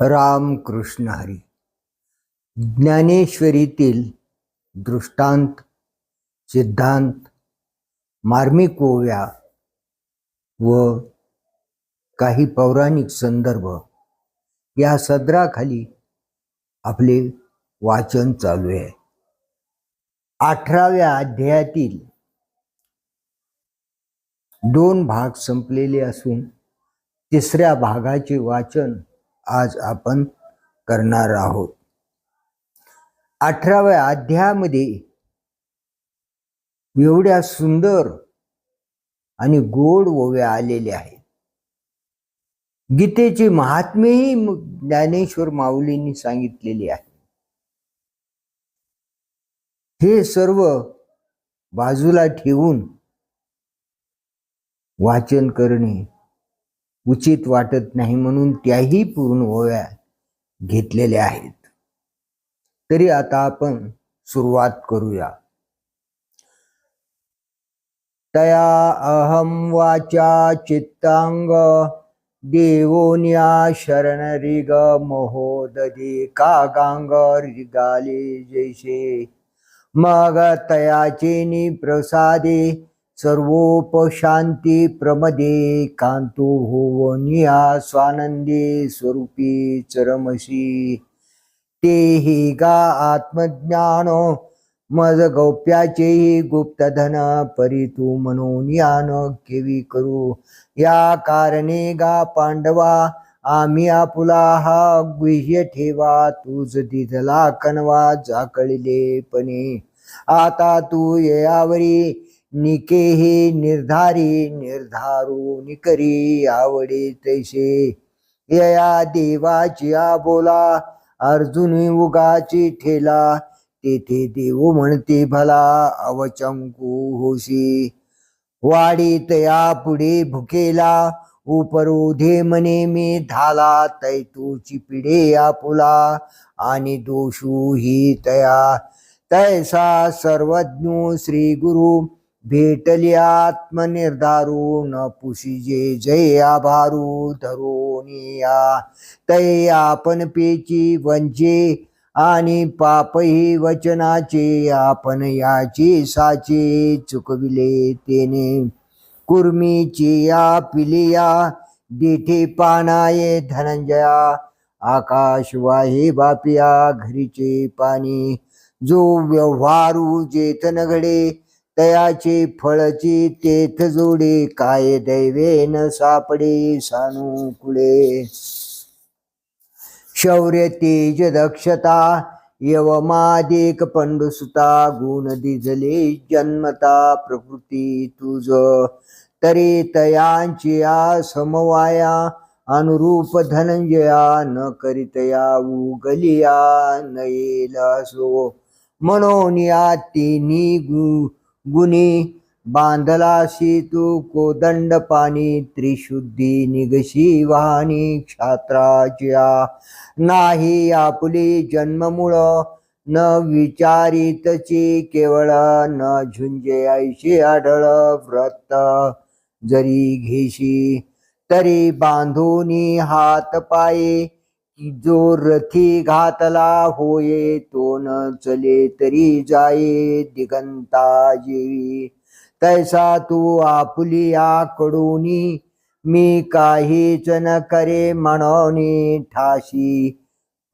रामकृष्ण हरी. ज्ञानेश्वरीतील दृष्टांत सिद्धांत मार्मिक ओव्या व काही पौराणिक संदर्भ या सदराखाली आपले वाचन चालू आहे. अठराव्या अध्यायातील दोन भाग संपलेले असून तिसऱ्या भागाचे वाचन आज आपण करणार आहोत. अठराव्या अध्यायामध्ये एवढ्या सुंदर आणि गोड ओव्या आलेल्या आहेत. गीतेचे महात्मेही ज्ञानेश्वर माऊलींनी सांगितलेले आहे. हे सर्व बाजूला ठेवून वाचन करणे उचित वाटत नाही म्हणून त्याही पूर्ण ओव्या घेतलेल्या आहेत. तरी आता आपण सुरुवात करूया. तया अहम वाचा चित्तांग देवोन्या शरणरिग महोदधी कागांग रिगाले जैसे. मग तयाचे प्रसादे सर्वोपशांती प्रमदे कांतो होवनिया स्वानंदे स्वरूपी चरमशी. ते हि गा आत्मज्ञान मज गौप्याचेही गुप्तधन परी तू म्हणून केवी करू. या कारणे गा पांडवा आम्ही आपुला हा गुह्य ठेवा तुझ दिधला कनवा जाकळले पणे आता तू येयावरी निके हे निर्धारी निर्धारू निकरी आवडे तैसे. यया देवाची आ बोला अर्जुनी उगाची ठेला. तेथे देव म्हणते भला अवचंकू होशी. वाडी तया पुढे भुकेला उपरोधे मने मी धाला. तैतूची पिढे आपुला आणि दोषू ही तया. तैसा सर्वज्ञ श्री गुरु भेटली आत्मनिर्धारून न जय आभारू धरोनिया. तै आपण पेची वंचे आणि पापही वचनाचे आपण याची साचे चुकविले तेने. कुर्मीची या पिलिया देठे पानाये धनंजया. आकाश वाहे बापिया घरीचे पाणी. जो व्यवहारू जेथ तयाची फळची तेथ जोडी काय दैवेन सापडी सापडे सानुकुळे शौर्य तेज दक्षता यवमादिक पंडुसुता गुण दिजले जन्मता प्रकृती तुझ. तरी तयांची या समवाया अनुरूप धनंजया न करितया उगलिया नयेल असो. म्हणून या तिन्ही गु गुणी बांधलाशी तू कोदंड पाणी त्रिशुद्धी निगशी वाहनी क्षात्राच्या नाही आपली जन्ममुळ न विचारितची केवळ न झुंजे ऐशी आढळ व्रत जरी घेशी तरी बांधूनी हात पाये जो रथी घातला होये तो न चले तरी जाये दिगंता जेवी तैसा तू आपुलिया कडूनी मी काहीच न करे म्हणून ठाशी.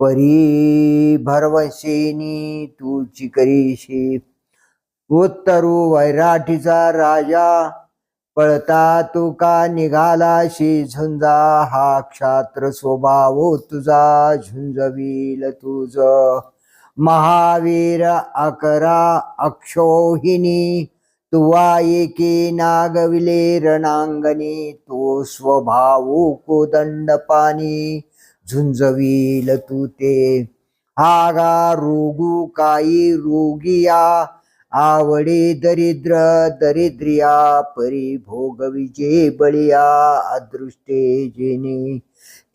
परी भरवशेनी तू करीशी. उत्तरू वैराठीचा राजा पळता तू का निघालाशी झुंजा हा क्षात्र स्वभाव तुझा झुंजवील तुझ. महावीर अकरा अक्षोहिणी तुवा एकी नागविले रणांगणी तो स्वभाव कोदंड पाणी झुंजवील तू ते. आगा रोगू काही रोगिया आवडे दरिद्र दरिद्रिया परी भोगविजे बळिया अदृष्टे जेने.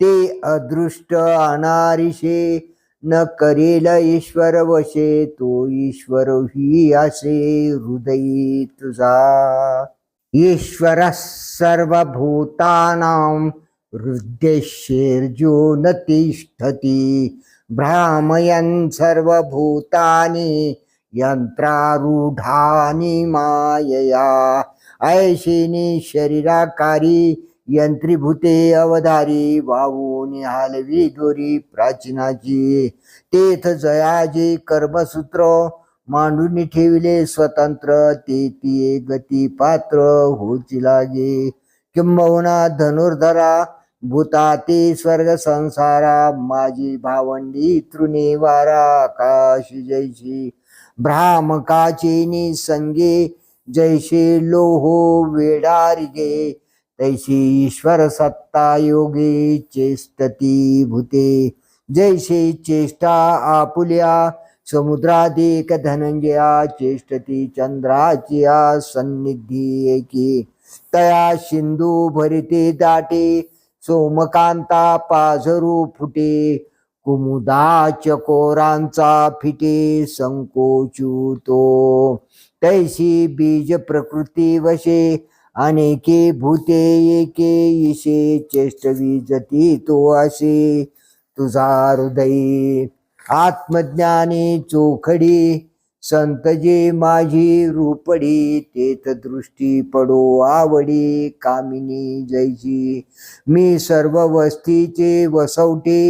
ते अदृष्ट अनारिषे न करेल ईश्वर वशे तो ईश्वर ही असे हृदयी तुझा. ईश्वर सर्वभूतानां हृद्यशेर्जो न तिष्ठति. भ्रामयन् सर्वभूतानि यंत्रारूढानी मायया। ऐशिनी शरीराकारी यंत्रीभूते अवधारी वाहून हालवी दोरी प्राचीनाची। तेथ जयाजी कर्मसूत्र मांडून ठेविले स्वतंत्र ते ती गती पात्र होची लागे। किंबहुना धनुर्धरा भूता ते स्वर्ग संसारा माझी भावंडी तृणे वारा आकाश जैशी भ्रामकाचे निसंगे जैसे लोहो वेडारिगे तैशी ईश्वर सत्ता योगे चेष्टती भूते जैसे चेष्टा आपुल्या समुद्राधिक धनंजया चेष्टती चंद्राचिया सन्निधी एकी तया सिंधू भरिते दाटे सोमकांता पाझरू फुटे। कुमुदा चकोरांचा फिटे संकोचुतो तैशी बीज प्रकृती वशे अनेके भूते एके इशे चेष्टवी विजती तो असे. तुझा हृदय आत्मज्ञानी चोखडी संत जे माझी रूपडी तेथ दृष्टी पडो आवडी कामिनी जैची मी सर्व वस्तीचे वसवटे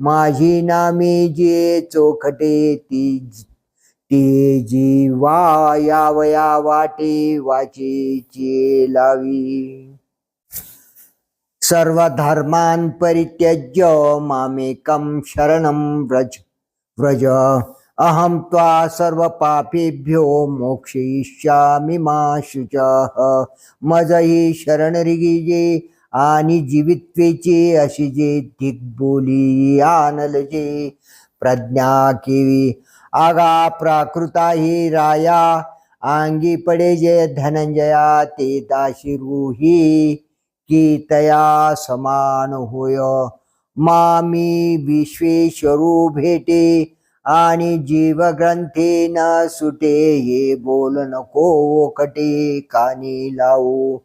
माझी नामे जे चोखटे ती ती जीवा यावया वाटे वाचेचे लावी. सर्व धर्मान परित्यज्य मामेकं शरणं व्रज व्रज. अहं त्वा सर्व पापेभ्यो मोक्षयिष्यामि मा शुचः. मज ही आणि जीवित्वेचे अशी जे दिग्बोली आनलजे प्रज्ञा केवी आगा प्राकृता ही राया आंगी पडे जे धनंजया ते दाशिरूही की तया समान होय. मामी विश्वेश्वरू भेटे आणि जीव ग्रंथे न सुटे हे बोल नको कटे कानी लावू.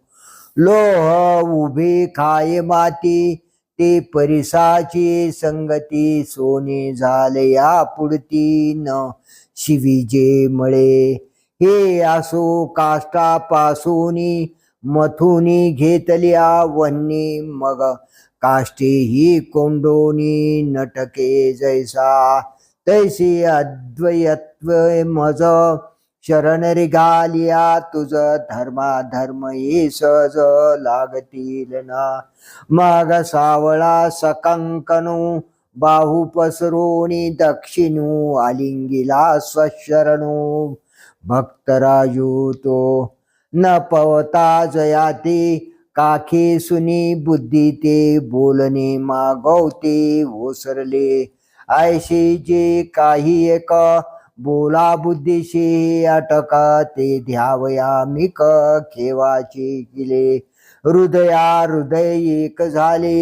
लोह उभे खाय माती? ते परिसाची संगती सोने झाले या न. शिवीजे मळे. हे असो काष्टापासूनी मथुनी घेतल्या वन्नी मग. काष्टे ही कोंडोनी नटके जैसा. तैसी अद्वयत्व मज. शरण रिगालिया तुझ धर्मा धर्म ये सहज लागतील ना. मग सावळा सकंकनू बाहू पसरोनी दक्षिणू आलिंगिला स्वशरणू भक्तराजू तो न पवता जयाते काखे सुनी बुद्धी ते बोलणे मागवते ओसरले. ऐशी जे काही एक बोला बुद्धीशी अटका ते ध्यावया मिक केवाचे किले हृदया हृदय एक झाले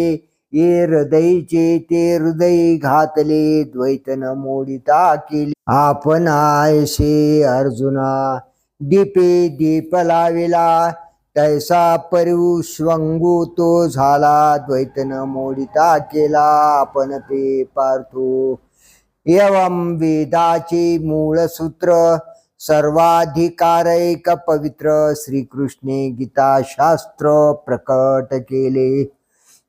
ये हृदयचे ते हृदय घातले द्वैतन मोडिता केले. आपण आयशे अर्जुना दीपे दीप लाविला तैसा परिश्वंगू तो झाला द्वैतन मोडिता केला आपण ते पार्थो. एवं वेदाचे मूळ सूत्र सर्वाधिकारैक पवित्र श्रीकृष्णे गीता शास्त्र प्रकट केले.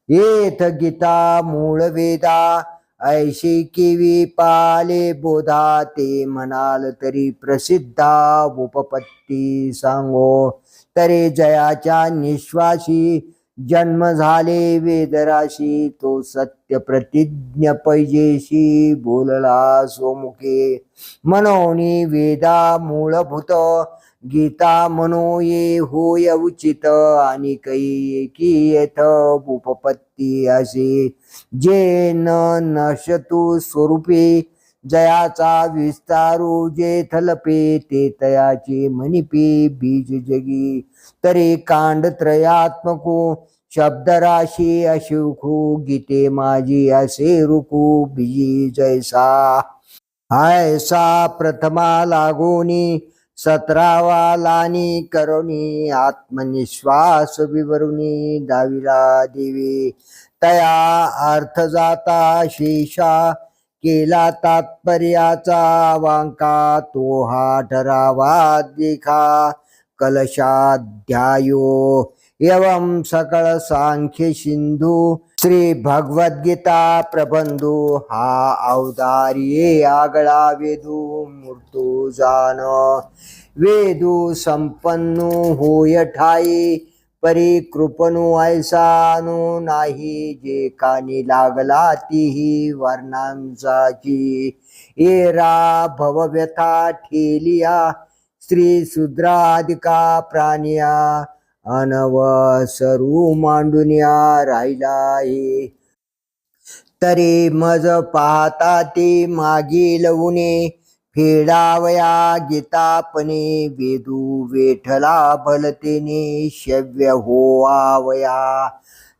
येथ गीता मूळ वेदा ऐशी किवी पाले बोधा ते म्हणाल तरी प्रसिद्धा उपपत्ती सांगो. तरी जयाच्या निश्वासी जन्म झाले वेदराशी तो सत्य प्रतिज्ञ पैजेशी बोलला सोमुखे. मनोनी वेदा मूलभूत गीता मनो ये होय उचित आणि कै की येथ उपपत्ती असे. जे न नशतु स्वरूपे जयाचा विस्तारू जे थलपे ते तयाचे मनिपे बीज जगी. तरी कांड त्रयात्मको शब्दराशी अशुखू गीते माझी असे रुकू बीजी जैसा. ऐसा प्रथमा लागोनी सतरावा लानी करोनी आत्मनिश्वास विवरुणी दाविला देवी. तया अर्थ जाता शेषा केला तात्पर्याचा वांका तो हा ठरावा देखा कलशाध्यायो एवं सकळ सांख्य सिंधू. श्री भगवद्गीता प्रबंधू हा अवतारिये आगळा वेदू मूर्तू जान. वेदू संपन्नो होय ठाई परी कृपणू ऐसानु नाही जे कानी लागला तीही वर्णांचाची. एरा भवव्यथा ठेलिया स्त्री शूद्राधिका प्राणिया अनवसरू मांडुनिया राहिला आहे तरी मज पाहता ते मागील उणे फेडावया गीतापणे वेदू वेठला भलतेने शव्य होवावया.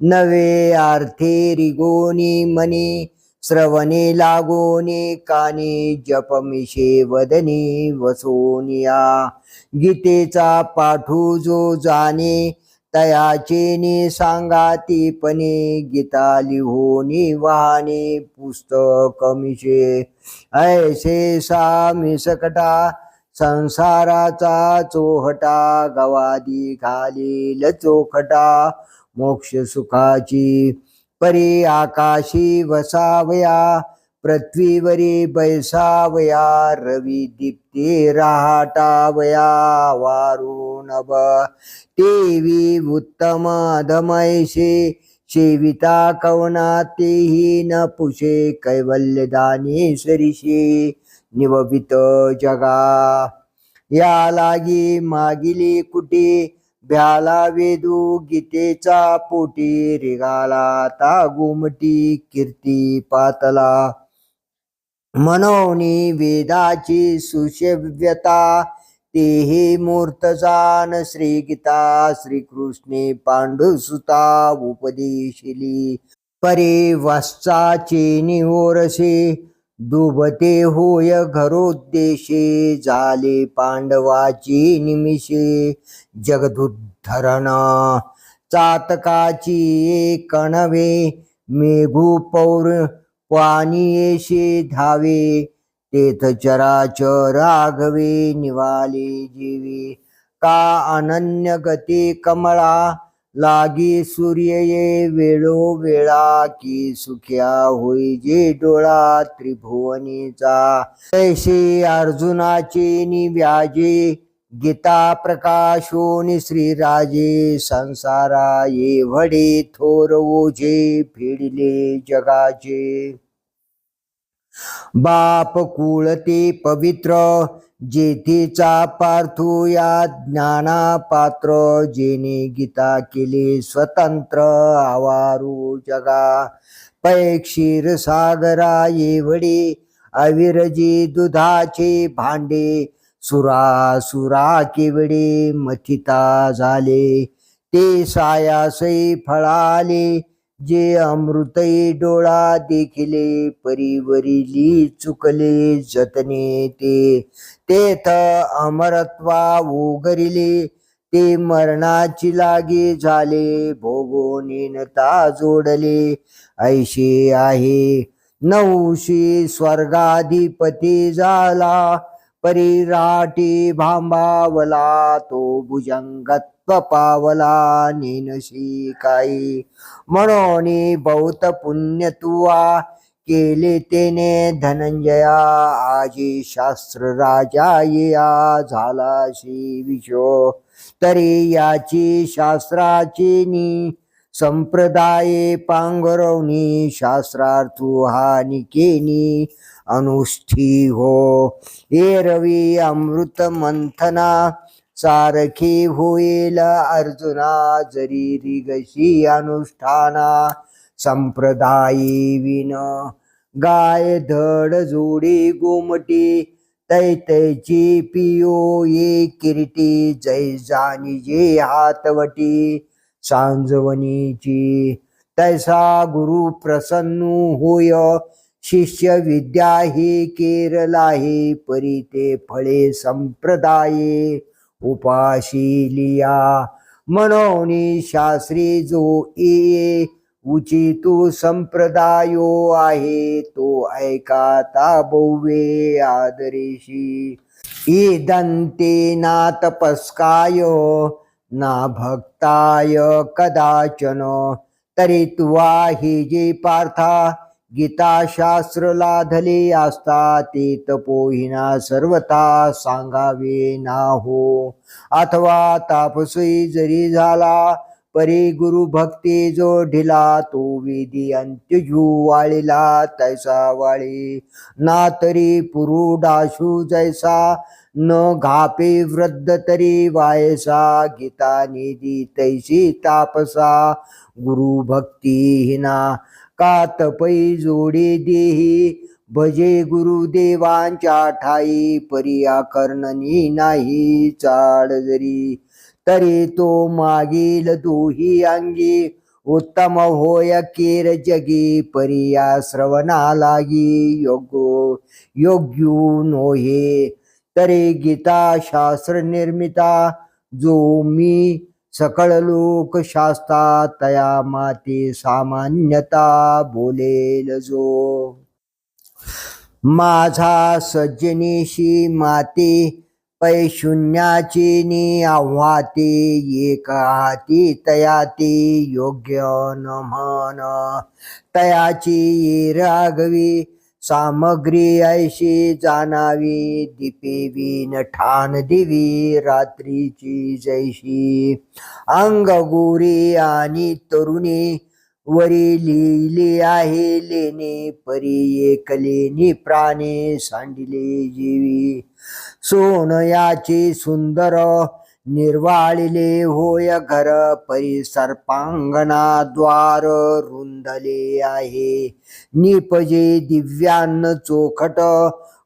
नवे अर्थे रिगोनी मनी श्रवणे लागोने काने जपमिशे वदने वसोनिया. गीतेचा पाठू जो जाणे तयाचेनी सांगाती पणे गीता लिहोनी वाहने पुस्तकमिशे ऐसे सामी सकटा संसाराचा चोहटा गवादी घालील चोखटा मोक्ष सुखाची परी आकाशी वसावया पृथ्वीवरी बैसावया रवी दीप्ती राहाटावया वारुणब देवी उत्तम अधमैसे सेविता कवना तेही न पुषे कैवल्यदानी सरिषे निववित जगा। या लागी मागिली कुटी भ्याला वेदू गीतेचा पोटी रिगाला ता गुमटी कीर्ती पातला। मनोनी वेदाची सुशव्यता. तेही मूर्त जान श्री गीता श्रीकृष्णे पांडुसुता उपदेशिली. परे वस्ताचे निओरसे दुबते होय घरोद्देशे झाले पांडवाची निमिषे. जगदुद्धरण चातकाची कणवे मेघू पौर पाणीयेशे धावे तेथ चराचर राघवे निवाले जीवे. का अनन्य गती कमळा लागी सूर्य ये वेळो वेळा की सुख्या होई जे डोळा त्रिभुवनीचा. तैसे अर्जुनाचे निव्याजे गीता प्रकाशोनी श्रीराजे संसारा ये वडे थोर ओझे फिडले जगाचे बाप कुळ ते पवित्र जेथेचा पार्थू या ज्ञाना पात्र जेने गीता केले स्वतंत्र आवारू जगा। पै क्षीर सागरा येवडे अविरजी दुधाचे भांडे सुरा सुरा केवडे मथिता झाले. ते सायासई फळाले जे अमृतई डोळा देखिले परिवरिली चुकले जतने ते. तेथ अमरत्वा उगरिले ते मरणाची लागे झाले भोगोनिनता जोडले. ऐशे आहे नऊशी स्वर्गाधिपती झाला परिराटी भांबावला तो भुजंगत्व पावला नेनशी काही म्हणून बहुत पुण्य तुवा केले तेने धनंजया. आजी शास्त्र राजा या श्री विशो तरी याची शास्त्राची नी संप्रदाये पांघरवणी शास्त्रार्थू हा निकेनी अनुष्ठी हो। ये रवी अमृत मंथना सारखी होईल अर्जुना जरी रिगशी अनुष्ठाना संप्रदायी विन गाय धड जोडी गोमटी तैतैची पियो ये किरीटी जय जानी जे हातवटी सांजवनीची तैसा गुरु प्रसन्न होय शिष्य विद्या ही केरला हे परी ते फळे संप्रदाये उपाशी लिया म्हणून शास्त्री जो ये उचितू संप्रदायो आहे तो ऐकाता बहुवे आदरेशी. इदंते ना तपस्काय ना भक्ताय कदाचन तरी तुवा हि जे पार्था गीता शास्त्र लाधले असता ते तपोहिना सर्वता सांगावे ना हो अथवा तापसई जरी झाला परी गुरु भक्ती जो ढिला तो विधी अंत्यजू वाळीला तैसा वाळी. ना तरी पुरुडाशू जैसा न घापे वृद्ध तरी वायसा गीता निधी तैसी तापसा. गुरु भक्ती हिना का तपई जोडी देही. भजे गुरुदेवांच्या ठाई परिया कर्णनी नाही चाड जरी. तरी तो मागील दोही अंगी. उत्तम होय केर जगी परिया श्रवणा लागी. योग्यो योग्यू नोहे. तरी गीता शास्त्र निर्मिता जो मी सकळ लोक शास्ता तया माते सामान्यता बोलेल जो. माझा सज्जनीशी माते पैशून्याची नि आव्हाते एक हाती तयाती योग्य न म्हण. तयाची रागवी सामग्री ऐशी जाणावी दीपे विन ठाण दिवी रात्रीची जैशी. अंग गोरी आणि तरुणी वरी लिहिली आहे लेणे परी एकलेनी प्राणे सांडिले जीवी. सोनयाची सुंदर निर्वाळिले होय घर परी सर्पांगणा द्वार रुंदले आहे. निपजे दिव्यान्न चोखट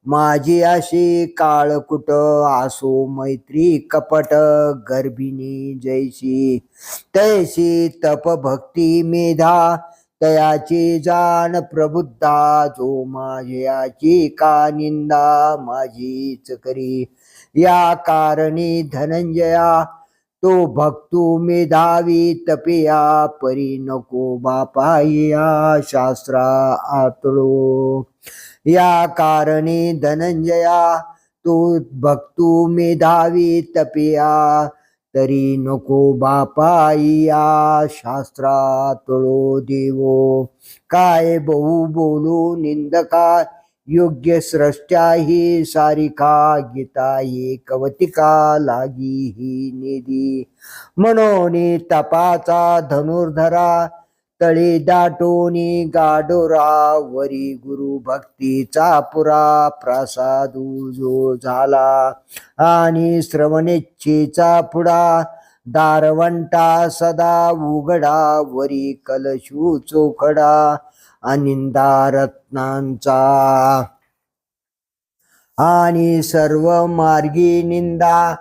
माझी अशी काळकुट आसो मैत्री कपट गर्भिणी जैसी. तैसी तप भक्ती मेधा तयाची जाण प्रबुद्धा जो माझ्याची का निंदा माझीच करी. या कारणी धनंजया तो भक्तू मेधावी तपिया परी नको बापाया शास्त्रा आतळो या कारणी धनंजया तो भक्तू मेधावी तपिया तरी नको बापाईया शास्त्रातळो देवो. काय बहु बोलू निंदका योग्य स्रष्ट्या ही सारिका गीता ही कवतिका लागी ही निधी. म्हणून तपाचा धनुर्धरा तळी दाटोनी गाडोरा वरी गुरु भक्तीचा पुरा प्रसादू जो झाला. आणि श्रवणेच्छेचा पुढा दारवंटा सदा उघडा वरी कलशू चोखडा. अनिंदारत्नांचा. आणि सर्व मार्गी निंदा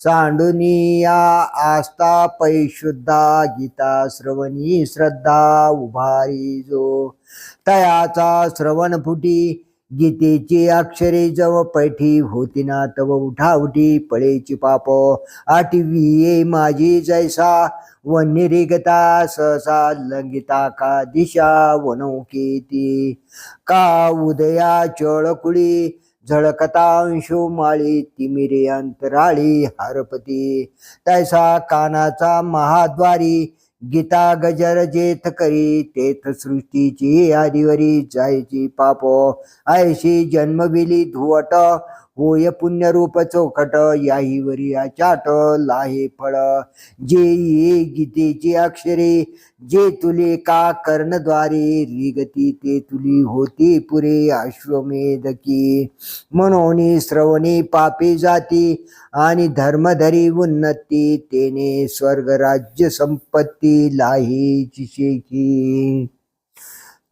चांडुनिया आस्था पैशुद्धा गीता श्रवणी श्रद्धा उभारी जो. तयाचा श्रवण फुटी गीतेची अक्षरे जव पैठी होती ना तव उठी पळेची पाप. आठवी ये माझी जैसा व निरिगता सहसा लंगिता का दिशा वनौकेती का उदया चळकुळी झळकतांशो माळी तिमिरे अंतराळी हरपती. तैसा कानाचा महाद्वारी गीता गजर जेथ करी तेथ सृष्टीची आदिवरी जायची पाप. ऐशी जन्मविली धुवट होय पुण्यरूप चौखट याहीवरी चाट लाहे फळ. जे ये गीतेची अक्षरे जे तुले का कर्णद्वारे रिगती ते तुली होती पुरे अश्वमेधकी. म्हणून श्रवणे पापी जाती आणि धर्मधरी उन्नती तेने स्वर्ग राज्य संपत्ती लाही शेकी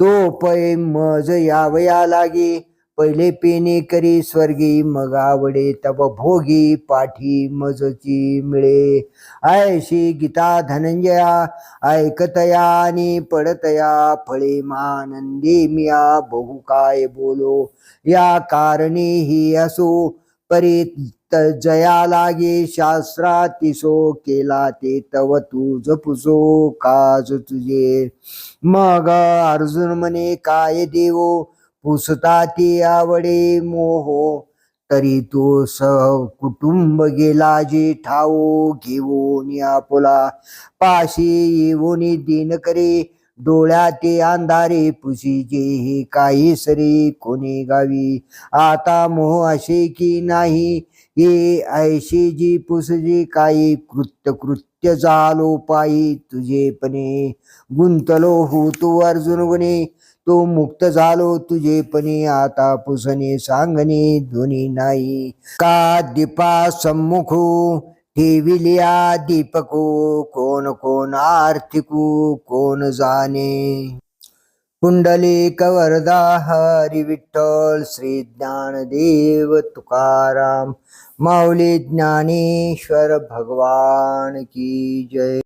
तो पै मज यावया लागे पहिले पेने करी स्वर्गी मग आवडे तब भोगी पाठी मजची मिळे. ऐशी गीता धनंजया ऐकतया आणि पडतया फळे मानंदी मिया बहु काय बोलो? या कारणी ही असो परी जया लागे शास्त्रा तिसो केला ते तव तुझ पुसो काज तुझे. मग अर्जुन म्हणे काय देवो? पुसता ती आवडे मोह तरी तो स कुटुंब गेला जे ठाऊ घेऊन आपुला पाशी येऊन दिन करे डोळ्याते अंधारे पुसीचे हे काही सरे कोणी गावी. आता मोह असे की नाही हे ऐशी जी पुसजी काही कृत्य कृत्य झालो पायी तुझेपणे. गुंतलो हो तू अर्जुन गुणे तू मुक्त झालो तुझेपणे आता पुसणे सांगणे दोन्ही नाही. का दीपा सम्मुखो ठेविलिया दीपको? कोण कोण आर्थिकू? कोण जाणे? कुंडली कवरदा हरी विठ्ठल श्री ज्ञानदेव तुकाराम. माऊली ज्ञानेश्वर भगवान की जय.